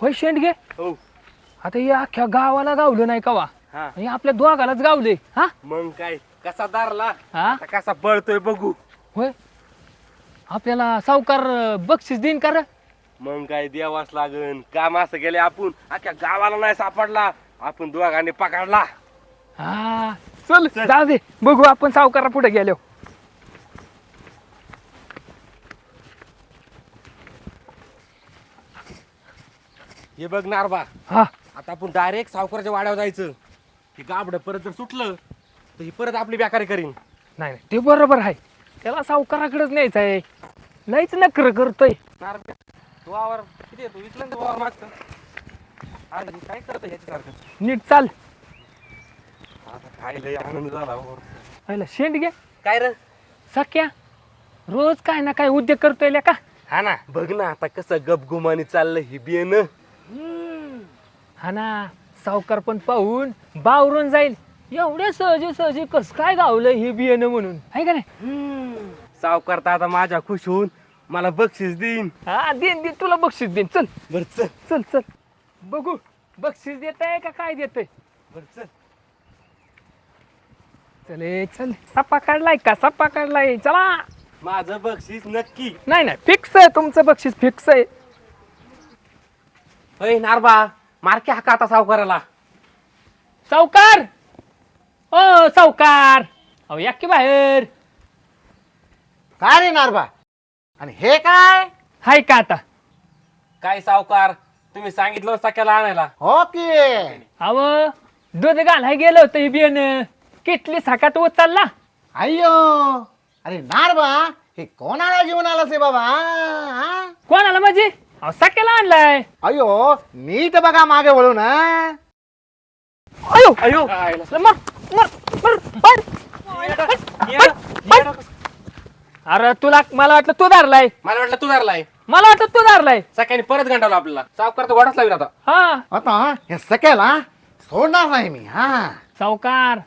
होय शेंडगे? हो. आता हे अख्ख्या गावाला गावलं नाही कवा? हा. हे आपल्या दोघालाच गावले हा? मग काय? कसा दारला? हा? आता कसा पळतोय बघू. होय. आपल्याला सावकार अं, बक्षीस देईन का रे? मग काय द्यावाच लागन. काम असं गेले आपण. अख्ख्या गावाला नाही सापडला. आपण दोघांनी पकडला. हा. चल जाऊ दे. बघू आपण सावकारा पुढे गेलो हे बघ नारबा हा. आता आपण डायरेक्ट सावकाराच्या वाड्यावर जायचं. हे गाबड परत जर सुटलं तर ही परत आपली बेकारी करीन. नाही नाही ते बरोबर आहे. त्याला सावकाराकडेच न्यायचं आहे. लईच नकर करतोय. नारबा तू वावर किती येतो? विकलं तू वावर मागचं अरे काय करतो ह्याच्यासारखं नीट चाल. आता काय लय आनंद झाला. पहिला शेंड घे. काय रे? सख्या रोज काय ना काय उद्योग करतोय का हा ना बघ ना आता कसं गपगुमानी चाललं ही बियन हा ना सावकार पण पाहून बावरून जाईल. एवढ्या सहजी सहजी कस काय गावलं हे बियाणं म्हणून? आहे का नाही? सावकार तर आता माझ्या खुश होऊन मला बक्षीस देईन. हा देईन देईन. तुला बक्षीस देईन. चल. बर चल. चल चल. बघू बक्षीस देत आहे का काय देतोय? बर चल. चले चल. सप्पा काढलाय का? सप्पा काढलाय. चला. माझं बक्षीस नक्की. नाही नाही. फिक्स आहे तुमचं बक्षीस फिक्स आहे. नारबा. मारके हाका आता सावकाराला. सावकार! ओ सावकार! अहो या की बाहेर? काय रे नारबा? आणि हे काय? हाय का आता? काय सावकार? तुम्ही सांगितलं सख्याला आणायला. हो की. अव दूध घालाय गेलं होतं हे बियाणं. किटली सकाट उचलला. अय्यो! अरे नारबा हे कोणाला जीवन आलं से बाबा? हा? कोणाला माझी अहो सकाळला आणलाय. अय्यो नीट बघा मागे वळून हा? अयो अयो. मर मर मर पळ. अरे तुला मला वाटलं तू धरलाय. मला वाटलं तू धरलाय. मला वाटलं तू धरलाय. सकाळी परत गंडावला आपल्याला. सावकार तर गोडाच लागला आता हा. आता हे सकेला सोडणार नाही मी हा. सावकार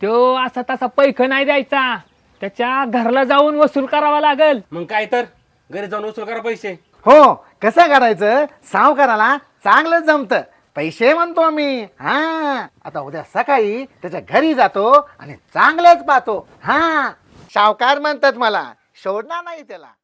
तो असा तसा पैख नाही द्यायचा. त्याच्या घरला जाऊन वसूल करावा लागल. मग काय तर? घरी जाऊन वसूल करा पैसे. हो कसं करायचं सावकाराला चांगलं जमत. पैसे म्हणतो आम्ही. हा. आता उद्या सकाळी त्याच्या घरी जातो आणि चांगलंच पाहतो. हा. सावकार म्हणतात मला. सोडणार नाही त्याला.